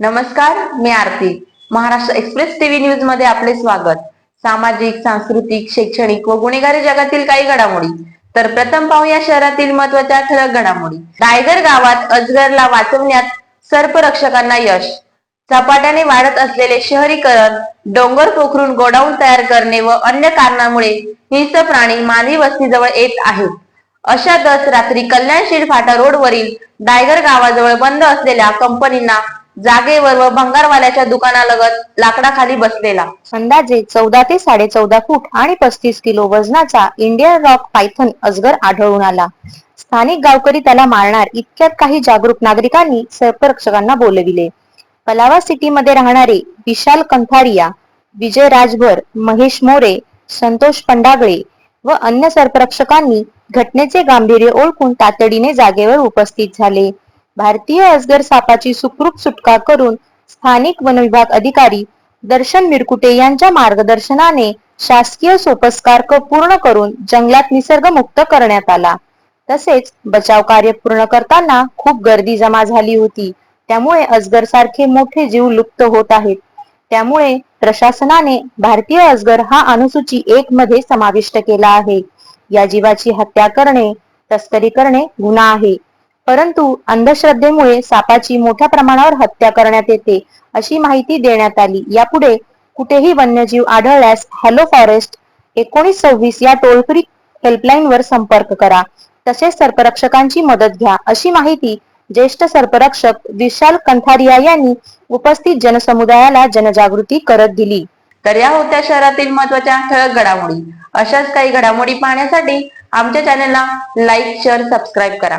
नमस्कार मी Aarti. Maharashtra express TV न्यूजमध्ये आपले स्वागत. सामाजिक सांस्कृतिक शैक्षणिक व गुन्हेगारी जगातील काही घडामोडी. तर प्रथम पाहूया शहरातील महत्त्वाच्या ठळक घडामोडी. रायगड गावात अजगरला वाचवण्यात सर्परक्षकांना यश. झपाट्याने वाढत असलेले शहरीकरण डोंगर पोखरून गोडाऊन तयार करणे व अन्य कारणामुळे हिंस्र प्राणी मानवी वस्तीजवळ येत आहेत. अशातच रात्री कल्याणशील फाटा रोडवरील डायगर गावाजवळ बंद असलेल्या कंपनींना जागेवर व भंगारवाल्याच्या दुकानालगत लाकडाखाली बसलेला. अंदाजे चौदा ते साडे चौदा फूट आणि पस्तीस किलो वजनाचा इंडियन रॉक पायथन अजगर आढळून आला. स्थानिक गावकरी त्याला मारणार इतक्यात काही जागरूक नागरिकांनी सर्परक्षकांना बोलविले. पलावा सिटीमध्ये राहणारे विशाल कंथारिया विजय राजभर महेश मोरे संतोष पंडागळे व अन्य सर्परक्षकांनी घटनेचे गांभीर्य ओळखून तातडीने जागेवर उपस्थित झाले. भारतीय अजगर सापाची सुखरूप सुटका करून स्थानिक वन विभाग अधिकारी दर्शन मिरकुटे यांच्या मार्गदर्शनाने शासकीय सोपस्कार पूर्ण करून जंगलात निसर्ग मुक्त करण्यात आला. तसेच बचाव कार्य पूर्ण करताना खूप गर्दी जमा झाली होती. त्यामुळे अजगर सारखे मोठे जीव लुप्त होत आहेत. त्यामुळे प्रशासनाने भारतीय अजगर हा अनुसूची एक मध्ये समाविष्ट केला आहे. या जीवाची हत्या करणे तस्करी करणे गुन्हा आहे. परंतु अंधश्रद्धेमुळे सापाची मोठ्या प्रमाणावर हत्या करण्यात येते अशी माहिती देण्यात आली. यापुढे कुठेही वन्यजीव आढळल्यास हॅलो फॉरेस्ट एकोणीस सव्वीस या टोल फ्री हेल्पलाईन वर संपर्क करा. तसेच सर्परक्षकांची मदत घ्या अशी माहिती ज्येष्ठ सर्परक्षक विशाल कंथारिया यांनी उपस्थित जनसमुदायाला जनजागृती करत दिली. तर या होत्या शहरातील महत्त्वाच्या ठळक घडामोडी. अशाच काही घडामोडी पाहण्यासाठी आमच्या चॅनलला लाईक शेअर सबस्क्राईब करा.